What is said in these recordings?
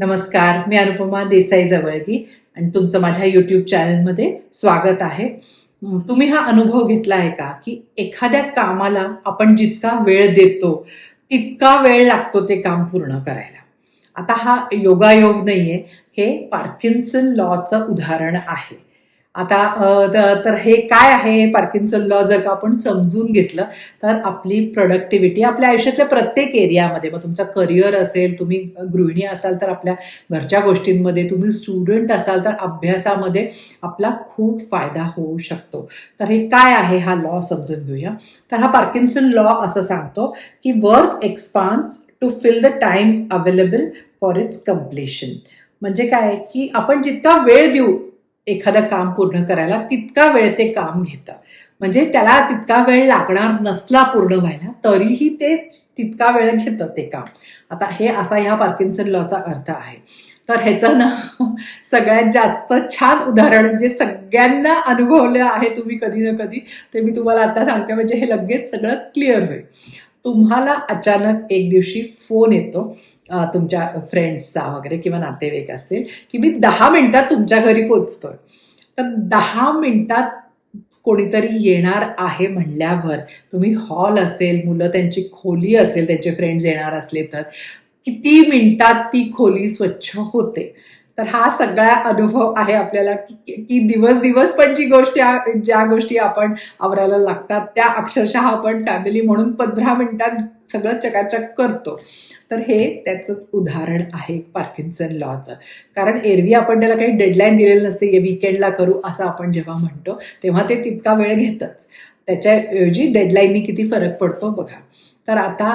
नमस्कार मी अनुपमा देसाई जवळगी आणि तुमचं माझ्या यूट्यूब चॅनलमध्ये स्वागत आहे. तुम्ही हा अनुभव घेतला आहे का की एखाद्या कामाला आपण जितका वेळ देतो तितका वेळ लागतो ते काम पूर्ण करायला? आता हा योगायोग नाहीये हे पार्किन्सन लॉचं उदाहरण आहे. आता तर हे काय आहे? पार्किन्सन लॉ जर का आपण समजून घेतलं तर आपली प्रोडक्टिव्हिटी आपल्या आयुष्यातल्या प्रत्येक एरियामध्ये मग तुमचा करिअर असेल तुम्ही गृहिणी असाल तर आपल्या घरच्या गोष्टींमध्ये तुम्ही स्टुडंट असाल तर अभ्यासामध्ये आपला खूप फायदा होऊ शकतो. तर हे काय आहे? हा लॉ समजून घेऊया. तर हा पार्किन्सन लॉ असं सांगतो की work expands to fill the time available for its completion म्हणजे काय? की आपण जितका वेळ देऊ एखादं काम पूर्ण करायला तितका वेळ ते काम घेतं. म्हणजे त्याला तितका वेळ लागणार नसला पूर्ण व्हायला तरीही ते तितका वेळ घेतं ते काम. आता हे असा ह्या पार्किन्सन लॉचा अर्थ आहे. तर ह्याचं ना सगळ्यात जास्त छान उदाहरण जे सगळ्यांना अनुभवलं आहे तुम्ही कधी ना कधी ते मी तुम्हाला आता सांगते म्हणजे हे लगेच सगळं क्लिअर होईल. तुम्हाला अचानक एक दिवशी फोन येतो तुमच्या फ्रेंड्सचा वगैरे किंवा नातेवाईक असतील की मी दहा मिनटात तुमच्या घरी पोचतोय. तर दहा मिनिटात कोणीतरी येणार आहे म्हणल्यावर तुम्ही हॉल असेल मुलं त्यांची खोली असेल त्यांचे फ्रेंड्स येणार असले तर किती मिनिटात ती खोली स्वच्छ होते? तर हा सगळा अनुभव आहे आपल्याला की की दिवस दिवस पण जी गोष्ट ज्या गोष्टी आपण आवरायला लागतात त्या अक्षरशः आपण फॅमिली म्हणून पंधरा मिनिटात सगळं चकाचक करतो. तर हे त्याचंच उदाहरण आहे पार्किन्सन लॉचं कारण एरवी आपण त्याला काही डेडलाईन दिलेलं नसते विकेंडला करू असं आपण जेव्हा म्हणतो तेव्हा ते तितका वेळ घेतच. त्याच्याऐवजी डेडलाईननी किती फरक पडतो बघा. तर आता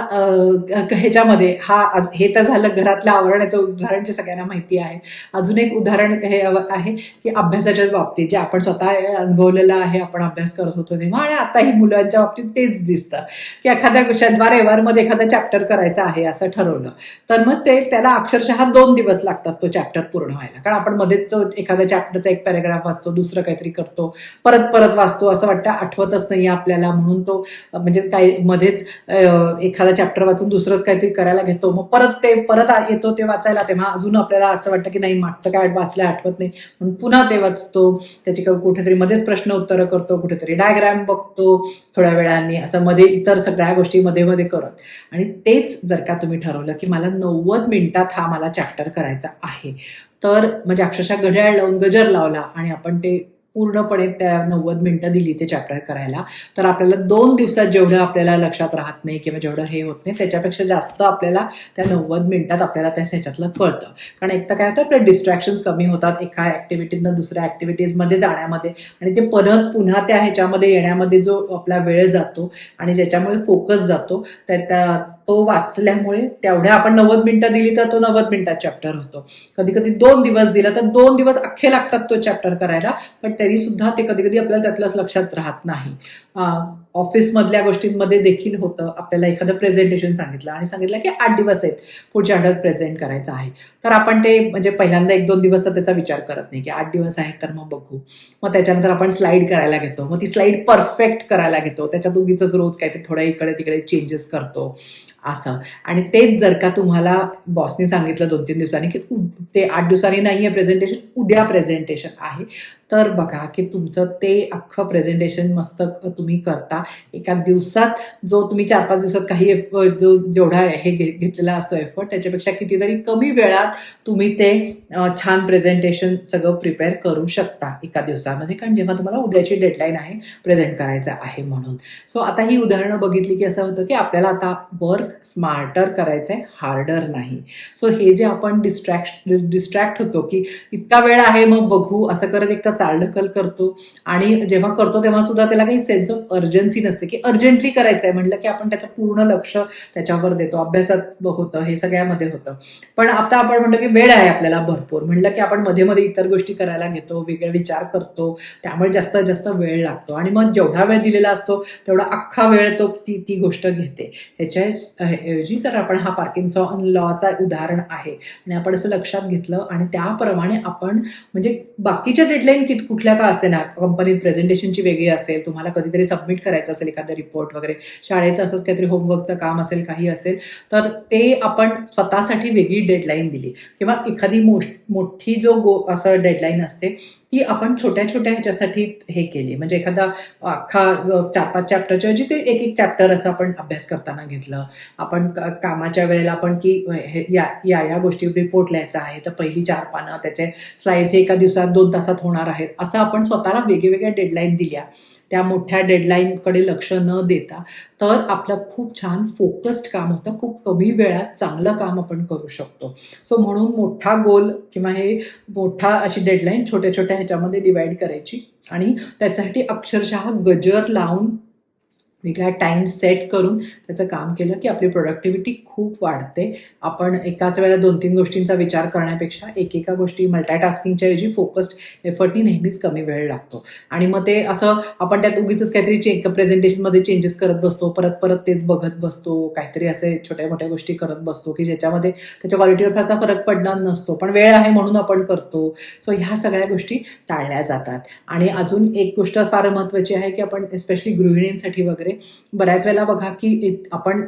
ह्याच्यामध्ये हा आज- हे तर झालं घरातलं आवरण्याचं उदाहरण जे सगळ्यांना माहिती आहे. अजून एक उदाहरण हे आहे की अभ्यासाच्या बाबतीत जे आपण स्वतः अनुभवलेलं आहे आपण अभ्यास करत होतो तेव्हा आणि आताही मुलांच्या बाबतीत तेच दिसतं की एखाद्या शनिवार रविवारमध्ये एखादा चॅप्टर करायचा आहे असं ठरवलं. तर मग ते त्याला अक्षरशः दोन दिवस लागतात तो चॅप्टर पूर्ण व्हायला. कारण आपण मध्येच एखाद्या चॅप्टरचा एक पॅरेग्राफ वाचतो दुसरं काहीतरी करतो परत परत वाचतो असं वाटतं आठवतच नाही आपल्याला म्हणून तो म्हणजे काही मध्येच एखादा चॅप्टर वाचून दुसरंच काहीतरी करायला घेतो. मग परत ते परत येतो ते वाचायला तेव्हा अजून आपल्याला असं वाटतं की नाही मागचं काय वाचलं आठवत नाही. म्हणून पुन्हा ते वाचतो. त्याची क- कुठेतरी मध्येच प्रश्न उत्तरं करतो कुठेतरी डायग्राम बघतो थोड्या वेळाने असं मध्ये इतर सगळ्या गोष्टी मध्ये मध्ये करत. आणि तेच जर का तुम्ही ठरवलं की मला नव्वद मिनिटात हा मला चॅप्टर करायचा आहे. तर म्हणजे अक्षरशः घड्याळ लावून गजर लावला आणि आपण ते पूर्णपणे त्या नव्वद मिनटं दिली ते चॅप्टर करायला. तर आपल्याला दोन दिवसात जेवढं आपल्याला लक्षात राहत नाही किंवा जेवढं हे होत नाही त्याच्यापेक्षा जास्त आपल्याला त्या नव्वद मिनिटात आपल्याला त्या ह्याच्यातलं कळतं. कारण एक तर काय होतं आपल्या डिस्ट्रॅक्शन्स कमी होतात एका ॲक्टिव्हिटीनं दुसऱ्या ॲक्टिव्हिटीजमध्ये जाण्यामध्ये. आणि ते परत पुन्हा त्या ह्याच्यामध्ये येण्यामध्ये जो आपला वेळ जातो आणि ज्याच्यामुळे फोकस जातो त्या त्या- तो वाचल्यामुळे तेवढ्या आपण नव्वद मिनिटं दिली तर तो नव्वद मिनिटात चॅप्टर होतो. कधी कधी दोन दिवस दिला तर दोन दिवस अख्खे लागतात तो चॅप्टर करायला पण तरी सुद्धा ते कधी कधी आपल्याला त्यातलंच लक्षात राहत नाही. ऑफिसमधल्या गोष्टींमध्ये देखील होतं. आपल्याला एखादं प्रेझेंटेशन सांगितलं आणि सांगितलं की आठ दिवस आहेत पुढच्या आठवड्यात प्रेझेंट करायचं आहे. तर आपण ते म्हणजे पहिल्यांदा एक दोन दिवस तर त्याचा विचार करत नाही की आठ दिवस आहेत तर मग बघू. मग त्याच्यानंतर आपण स्लाईड करायला घेतो. मग ती स्लाईड परफेक्ट करायला घेतो. त्याच्यात उगीच रोज काहीतरी थोडं इकडे तिकडे चेंजेस करतो. असं. आणि तेच जर का तुम्हाला बॉसने सांगितलं दोन तीन दिवसांनी की उ- ते आठ दिवसांनी नाही आहे प्रेझेंटेशन उद्या प्रेझेंटेशन आहे. तर बघा की तुमचं ते अख्खं प्रेझेंटेशन मस्त तुम्ही करता. एका दिवसात जो तुम्ही चार पाच दिवसात काही एफ- जो जेवढा हे घे- घेतलेला असतो एफर्ट त्याच्यापेक्षा कितीतरी कमी वेळात तुम्ही ते छान प्रेझेंटेशन सगळं प्रिपेअर करू शकता एका दिवसामध्ये. कारण जेव्हा तुम्हाला उद्याची डेडलाईन आहे प्रेझेंट करायचं आहे म्हणून. सो आता ही उदाहरणं बघितली की असं होतं की आपल्याला आता वर्क स्मार्टर करायचं आहे हार्डर नाही. सो हे जे आपण डिस्ट्रॅक्ट डिस्ट्रॅक्ट होतो की इतका वेळ आहे मग बघू असं करत एक तर चालढकल करतो. आणि जेव्हा करतो तेव्हा सुद्धा त्याला काही सेन्स ऑफ अर्जन्सी नसते की अर्जंटली करायचं आहे म्हटलं की आपण त्याचं पूर्ण लक्ष त्याच्यावर देतो. अभ्यासात होतं हे सगळ्यामध्ये होतं. पण आता आपण म्हणतो की वेळ आहे आपल्याला भरपूर. म्हणलं की आपण मध्ये मध्ये इतर गोष्टी करायला घेतो वेगळे विचार करतो. त्यामुळे जास्त जास्त वेळ लागतो. आणि मग जेवढा वेळ दिलेला असतो तेवढा अख्खा वेळ तो ती ती गोष्ट घेते. ह्याच्या ऐवजी तर आपण हा पार्किन्सॉन लॉचा उदाहरण आहे आणि आपण असं लक्षात घेतलं आणि त्याप्रमाणे आपण म्हणजे बाकीच्या डेडलाईन कित कुठल्या का असे ना कंपनीत प्रेझेंटेशनची वेगळी असेल तुम्हाला कधीतरी सबमिट करायचं असेल एखादं रिपोर्ट वगैरे शाळेचं असंच काहीतरी होमवर्कचं काम असेल काही असेल तर ते आपण स्वतःसाठी वेगळी डेडलाईन दिली. किंवा एखादी मोठ मोठी जो गो असं डेडलाईन असते की आपण छोट्या छोट्या ह्याच्यासाठी हे केली. म्हणजे एखादा अख्खा चार पाच चॅप्टरच्या ऐवजी ते एक एक चॅप्टर असं आपण अभ्यास करताना घेतलं. आपण कामाच्या वेळेला आपण की हे या या या गोष्टी रिपोर्ट लिहायचा आहे तर पहिली चार पानं त्याचे स्लाइड्स एका दिवसात दोन तासात होणार आहेत असं आपण स्वतःला वेगवेगळ्या डेडलाईन दिल्या. त्या मोठ्या डेडलाईनकडे लक्ष न देता तर आपलं खूप छान फोकस्ड काम होतं. खूप कमी वेळात चांगलं काम आपण करू शकतो. सो म्हणून मोठा गोल किंवा हे मोठा अशी डेडलाईन छोट्या छोट्या ह्याच्यामध्ये डिवाईड करायची आणि त्याच्यासाठी अक्षरशः गजर लावून वेगळा टाईम सेट करून त्याचं काम केलं की आपली प्रोडक्टिव्हिटी खूप वाढते. आपण एकाच वेळेला दोन तीन गोष्टींचा विचार करण्यापेक्षा एकेका गोष्टी मल्टाटास्किंगच्या ऐवजी फोकस्ड एफर्टनी नेहमीच कमी वेळ लागतो. आणि मग ते असं आपण त्यात उगीच काहीतरी चे प्रेझेंटेशनमध्ये चेंजेस करत बसतो परत परत तेच बघत बसतो काहीतरी असे छोट्या मोठ्या गोष्टी करत बसतो की ज्याच्यामध्ये त्याच्या क्वालिटीवर फारसा फरक पडणार नसतो. पण वेळ आहे म्हणून आपण करतो. सो ह्या सगळ्या गोष्टी टाळल्या जातात. आणि अजून एक गोष्ट फार महत्त्वाची आहे की आपण स्पेशली गृहिणींसाठी वगैरे बऱ्याच वेळेला बघा की आपण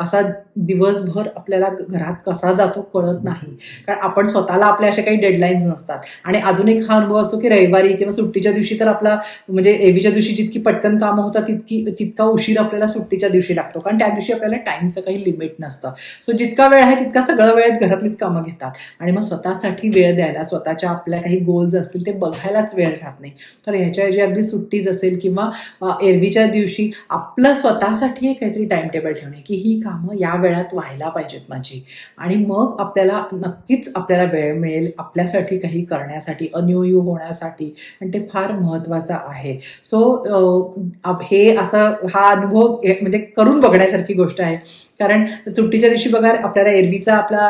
असा दिवसभर आपल्याला घरात कसा जातो कळत नाही. कारण आपण स्वतःला आपल्या अशा काही डेडलाईन्स नसतात. आणि अजून एक हा अनुभव असतो की रविवारी किंवा सुट्टीच्या दिवशी तर आपला म्हणजे एवीच्या दिवशी जितकी पटकन कामं होतात तितकी तितका उशीर आपल्याला सुट्टीच्या दिवशी लागतो. कारण त्या दिवशी आपल्याला टाईमचं काही लिमिट नसतं. सो जितका वेळ आहे तितका सगळं वेळेत घरातलीच कामं घेतात. आणि मग स्वतःसाठी वेळ द्यायला स्वतःच्या आपल्या काही गोल्स असतील ते बघायलाच वेळ राहत नाही. तर ह्याच्या ह्याच्याऐवजी अगदी सुट्टीच असेल किंवा एरवीच्या दिवशी आपलं स्वतःसाठी काहीतरी टाइम टेबल ठेवणे की ही कामं या वेळात व्हायला पाहिजेत माझी. आणि मग आपल्याला नक्कीच आपल्याला वेळ मिळेल आपल्यासाठी काही करण्यासाठी अन्योयू होण्यासाठी आणि ते फार महत्त्वाचं आहे. सो हे असं हा अनुभव म्हणजे करून बघण्यासारखी गोष्ट आहे. कारण सुट्टीच्या दिवशी बघा आपल्याला एरवीचा आपला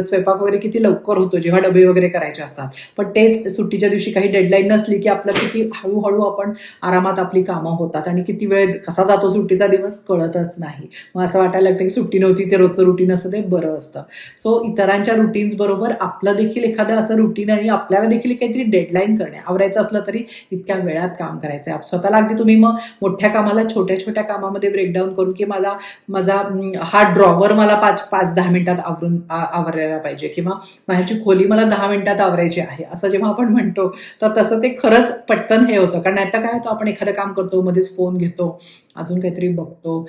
स्वयंपाक वगैरे किती लवकर होतो जेव्हा डबे वगैरे करायचे असतात. पण तेच सुट्टीच्या दिवशी काही डेडलाईन नसली की आपलं किती हळूहळू आपण आरामात आपली कामं होतात. आणि किती वेळ कसा जातो तो सुट्टीचा दिवस कळतच नाही. मग असं वाटायला लागतं की सुट्टी नव्हती ते रोजचं रुटीन असं ते बरं असतं. सो इतरांच्या रुटीन्स बरोबर आपलं देखील एखादं असं रुटीन आणि आपल्याला देखील काहीतरी डेडलाईन करणे. आवरायचं असलं तरी इतक्या वेळात काम करायचं आहे. स्वतःला अगदी तुम्ही मग मोठ्या कामाला छोट्या छोट्या कामामध्ये ब्रेकडाऊन करून की मला माझा हा ड्रॉवर मला पाच पाच दहा मिनिटात आवरून आवरायला पाहिजे किंवा बाहेरची खोली मला दहा मिनिटात आवरायची आहे. असं जेव्हा आपण म्हणतो तर तसं ते खरंच पटकन हे होतं. कारण आता काय होतं आपण एखादं काम करतो मध्येच फोन घेतो अजून काहीतरी बघतो.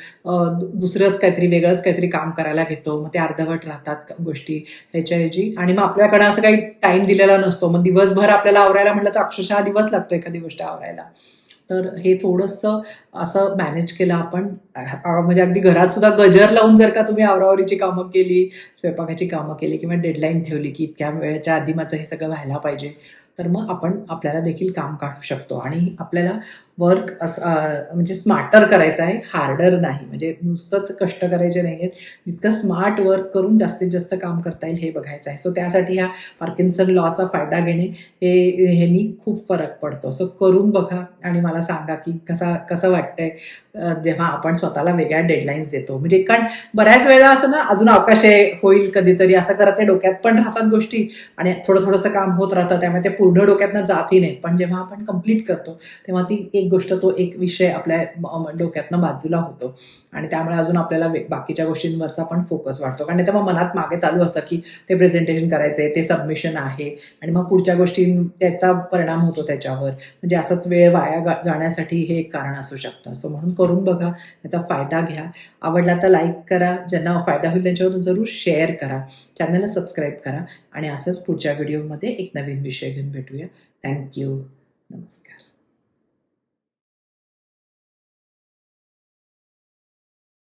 दुसरंच काहीतरी वेगळंच काहीतरी काम करायला घेतो. मग ते अर्धवट राहतात गोष्टी ह्याच्याऐवजी. आणि मग आपल्याकडे असं काही टाईम दिलेला नसतो. मग दिवसभर आपल्याला आवरायला म्हटलं तर अक्षरशः दिवस लागतो एखादी गोष्ट आवरायला. तर हे थोडंसं असं मॅनेज केलं आपण. म्हणजे अगदी घरात सुद्धा गजर लावून जर का तुम्ही आवरावरीची कामं केली स्वयंपाकाची कामं केली किंवा डेडलाईन ठेवली की इतक्या वेळेच्या आधी माझं हे सगळं व्हायला पाहिजे. तर मग आपण आपल्याला देखील काम काढू शकतो. आणि आपल्याला वर्क असं म्हणजे स्मार्टर करायचं आहे हार्डर नाही. म्हणजे नुसतंच कष्ट करायचे नाही आहेत जितकं स्मार्ट वर्क करून जास्तीत जास्त काम करता येईल हे बघायचं आहे. सो त्यासाठी ह्या पार्किन्सन लॉचा फायदा घेणे हे ह्यानी खूप फरक पडतो. सो करून बघा आणि मला सांगा की कसा कसं वाटतंय जेव्हा आपण स्वतःला वेगळ्या डेडलाईन्स देतो. म्हणजे कारण बऱ्याच वेळा असं ना अजून अवकाश आहे होईल कधीतरी असं करत ते डोक्यात पण राहतात गोष्टी आणि थोडं थोडंसं काम होत राहतं त्यामुळे ते पूर्ण डोक्यातनं जातही नाहीत. पण जेव्हा आपण कंप्लीट करतो तेव्हा ती एक गोष्ट तो एक विषय आपल्या डोक्यातनं बाजूला होतो. आणि त्यामुळे अजून आपल्याला वे- बाकीच्या गोष्टींवरचा पण फोकस वाढतो. कारण तेव्हा मनात मागे चालू असतं की ते प्रेझेंटेशन करायचंय ते सबमिशन आहे. आणि मग पुढच्या गोष्टी त्याचा परिणाम होतो त्याच्यावर. म्हणजे असंच वेळ वाया गा- जाण्यासाठी हे एक कारण असू शकतं. सो म्हणून करून बघा याचा फायदा घ्या. आवडला तर लाईक करा. ज्यांना फायदा होईल त्यांच्यावर जरूर शेअर करा. चॅनलला सबस्क्राईब करा. आणि असंच पुढच्या व्हिडिओमध्ये एक नवीन विषय घेऊन भेटूया थँक्यू नमस्कार